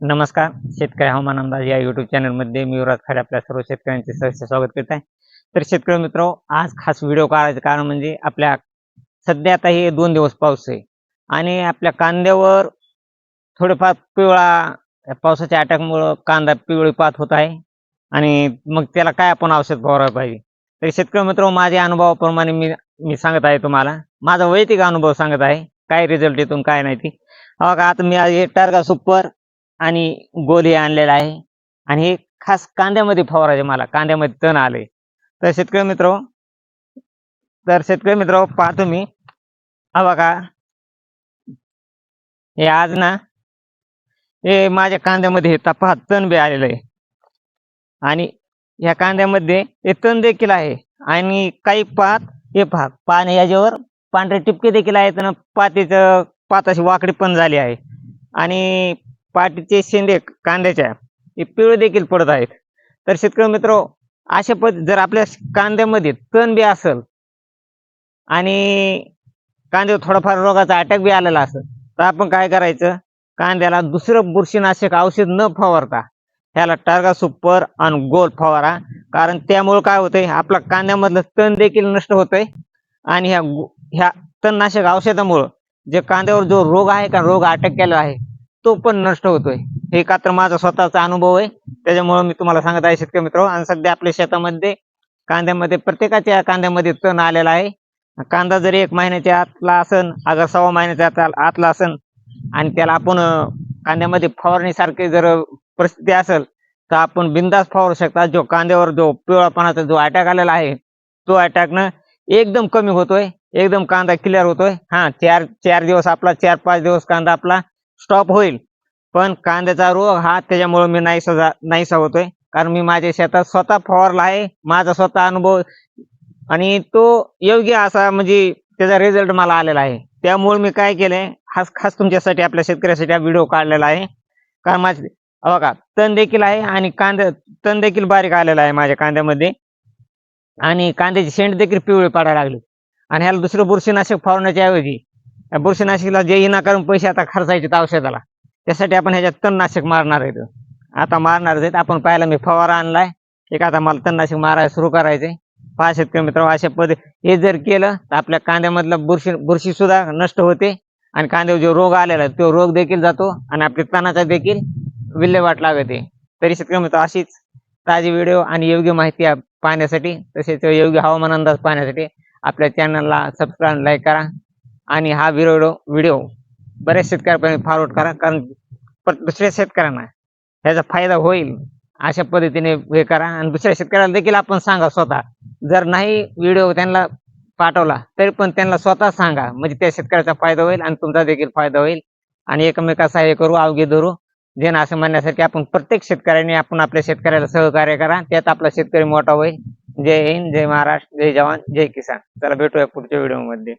नमस्कार. शेतकरी हवामान अंदाज या युट्यूब चॅनलमध्ये मी युवराज खाडे आपल्या सर्व शेतकऱ्यांचे सहर्ष स्वागत करत आहे. तर शेतकरी मित्र आज खास व्हिडिओ काढायचं कारण म्हणजे आपल्या सध्या आता हे दोन दिवस पाऊस आहे. आणि आपल्या कांद्यावर थोडेफार पिवळा पावसाच्या अटॅकमुळं कांदा पिवळी पात होत आहे. आणि मग त्याला काय आपण औषध फवारायला पाहिजे? तर शेतकरी मित्र माझ्या अनुभवाप्रमाणे मी मी सांगत आहे तुम्हाला. माझा वैयक्तिक अनुभव सांगत आहे. काय रिझल्ट येतून काय नाही ती. का आता मी आज हे सुपर आणि गोली आणलेला आहे. आणि हे खास कांद्यामध्ये फवारायचे मला. कांद्यामध्ये तण आले तर शेतकरी मित्र तर शेतकरी मित्र पाहतो मी हा बघा. हे आज ना हे माझ्या कांद्यामध्ये हे तपा तण बी आलेलं आहे. आणि ह्या कांद्यामध्ये हे तण देखील आहे. आणि काही पात हे पहा पाणी याच्यावर पांढरे टिपके देखील आहेत आणि पातीचं पाताशी वाकडी पण झाली आहे. आणि पाटीचे शेंडे कांद्याच्या हे पिवळे देखील पडत आहेत. तर शेतकरी मित्र अशा पद्धत जर आपल्या कांद्यामध्ये तण बी असेल आणि कांद्यावर थोडाफार रोगाचा अटॅक बी आलेला असेल तर आपण काय करायचं? कांद्याला दुसरं बुरशीनाशक औषध न फवारता ह्याला टार्गा सुपर आणि गोल फवारा. कारण त्यामुळे काय होतंय? आपला कांद्यामधलं तण देखील नष्ट होतंय आणि ह्या ह्या तणनाशक औषधामुळं जे कांद्यावर जो रोग आहे का रोग अटॅक केला आहे तो पण नष्ट होतोय. हे का माझा स्वतःचा अनुभव आहे. त्याच्यामुळे मी तुम्हाला सांगत आहे शेतकरी मित्र आणि सध्या आपल्या शेतामध्ये कांद्यामध्ये प्रत्येकाच्या कांद्यामध्ये तण आलेला आहे. कांदा जरी एक महिन्याच्या आतला असन अगर सव्वा महिन्याच्या आतला असन आणि त्याला आपण कांद्यामध्ये फवारणीसारखी जर परिस्थिती असेल तर आपण बिंदास फवारू शकता. जो कांद्यावर जो पिवळापणाचा जो अटॅक आलेला आहे तो अटॅकनं एकदम कमी होतोय. एकदम कांदा क्लिअर होतोय. हा चार चार दिवस आपला चार पाच दिवस कांदा आपला स्टॉप होईल. पण कांद्याचा रोग हा त्याच्यामुळे मी नाहीसा जा- नाहीसा होतोय कारण मी माझ्या शेतात स्वतः फवारला आहे. माझा स्वतः अनुभव आणि तो योग्य असा म्हणजे त्याचा रिझल्ट मला आलेला आहे. त्यामुळे मी काय केलंय? खास खास तुमच्यासाठी आपल्या शेतकऱ्यासाठी हा व्हिडिओ काढलेला आहे. कारण माझे अहो बघा तण देखील आहे आणि कांदा तण देखील बारीक आलेला आहे माझ्या कांद्यामध्ये. आणि कांद्याची शेंड देखील पिवळी पडायला लागली. आणि ह्याला दुसरं बुरशीनाशक फवारण्याच्या ऐवजी बुरशीनाशकला जे इना करून पैसे आता खर्चायचे औषधाला त्यासाठी आपण ह्याच्यात तणनाशक मारणार आहेत. आता मारणार आहेत. आपण पाहायला मी फवारा आणलाय. एक आता मला तणनाशक मारायला सुरू करायचे पहा शेतकरी मित्र अशा पद्धती हे जर केलं तर आपल्या कांद्यामधलं बुरशी बुरशी सुद्धा नष्ट होते. आणि कांद्यावर जो रोग आलेला तो रोग देखील जातो आणि आपल्या तणाचा देखील विल्हेवाट लागते. तरी शेतकरी मित्र अशीच ताजी व्हिडिओ आणि योग्य माहिती पाहण्यासाठी तसेच योग्य हवामान अंदाज पाहण्यासाठी आपल्या चॅनलला सबस्क्राईब लाईक करा. आणि हा व्हिडिओ व्हिडिओ बऱ्याच शेतकऱ्यांपर्यंत फॉरवर्ड करा कारण दुसऱ्या शेतकऱ्यांना ह्याचा फायदा होईल अशा पद्धतीने हे करा. आणि दुसऱ्या शेतकऱ्याला देखील आपण सांगा स्वतः. जर नाही व्हिडिओ त्यांना पाठवला तरी पण त्यांना स्वतः सांगा. म्हणजे त्या शेतकऱ्याचा फायदा होईल आणि तुमचा देखील फायदा होईल. आणि एकमेका हे करू अवघे धरू. जेण असं म्हणण्यासाठी आपण प्रत्येक शेतकऱ्याने आपण आपल्या शेतकऱ्याला सहकार्य करा. त्यात आपला शेतकरी मोठा होईल. जय हिंद जय महाराष्ट्र जय जवान जय किसान. चला भेटूया पुढच्या व्हिडिओमध्ये